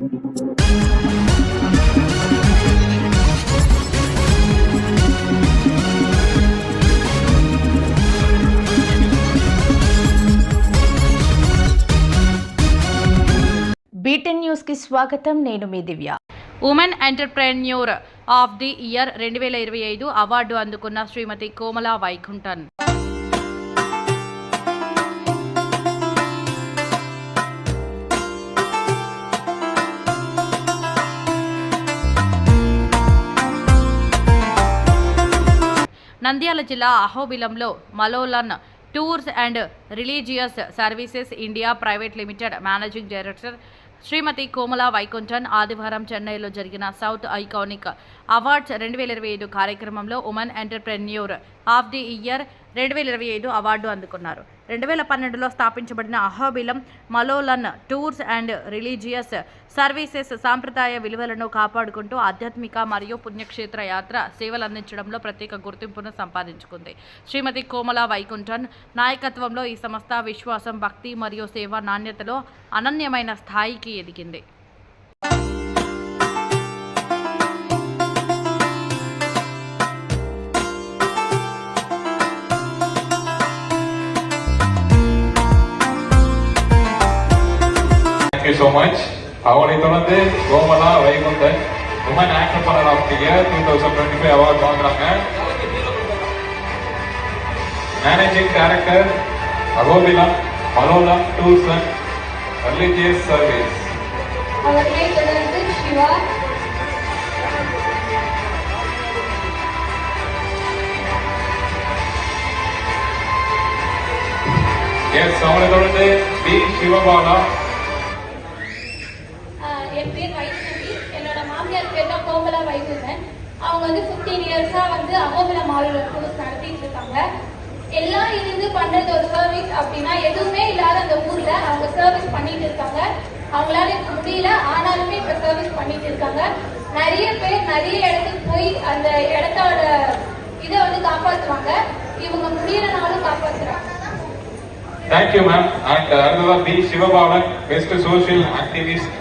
Beaten న్యూస్కి స్వాగతం నేను మీ Divya. Women entrepreneur of the year రెండు వేల ఇరవై ఐదు అవార్డు అందుకున్న శ్రీమతి కోమలా వైకుంఠన్. నంద్యాల జిల్లా అహోబిలంలో Malolan tours and religious services India private limited managing director Shrimati Komala Vaikunthan ఆదివారం చెన్నైలో జరిగిన సౌత్ ఐకానిక్ అవార్డ్స్ రెండు వేల ఇరవై ఐదు కార్యక్రమంలో women entrepreneur of the year రెండు వేల ఇరవై ఐదు అవార్డు అందుకున్నారు. రెండు వేల పన్నెండులో స్థాపించబడిన Ahobilam Malolan tours and religious services సాంప్రదాయ విలువలను కాపాడుకుంటూ ఆధ్యాత్మిక మరియు పుణ్యక్షేత్ర యాత్ర సేవలు అందించడంలో ప్రత్యేక గుర్తింపును సంపాదించుకుంది. శ్రీమతి కోమల వైకుంఠన్ నాయకత్వంలో ఈ సంస్థ విశ్వాసం భక్తి మరియు సేవ నాణ్యతలో అనన్యమైన స్థాయికి ఎదిగింది. so much. அவளை தொடர்ந்து Komala Vaikunthan woman entrepreneur of the year two thousand twenty five award வாங்குறாங்க managing director Ahobilam Malolam tours and religious service அவர்களை தொடர்ந்து சிவா எஸ் அவளை தொடர்ந்து பி சிவபாலா பேர் தான் வைகுந்தன் அவங்க வந்து 15 இயர்ஸா வந்து அகோபில மாலுல கோர்ஸ் நடத்திட்டு இருக்காங்க. எல்லாம் இருந்து பண்றது ஒரு சர்வீஸ் அப்படின்னா எதுவுமே இல்லாத அந்த ஊர்ல அவங்க சர்வீஸ் பண்ணிட்டு இருக்காங்க. அவங்களால இப்ப முடியல ஆனாலுமே இப்ப சர்வீஸ் பண்ணிட்டு இருக்காங்க. நிறைய பேர் நிறைய இடத்துக்கு போய் அந்த இடத்தோட இதை வந்து காப்பாத்துவாங்க. இவங்க முடியலனாலும் காப்பாத்துறாங்க. தேங்க்யூ மேம் அண்ட் அடுத்ததான் P Sivabalan best social activist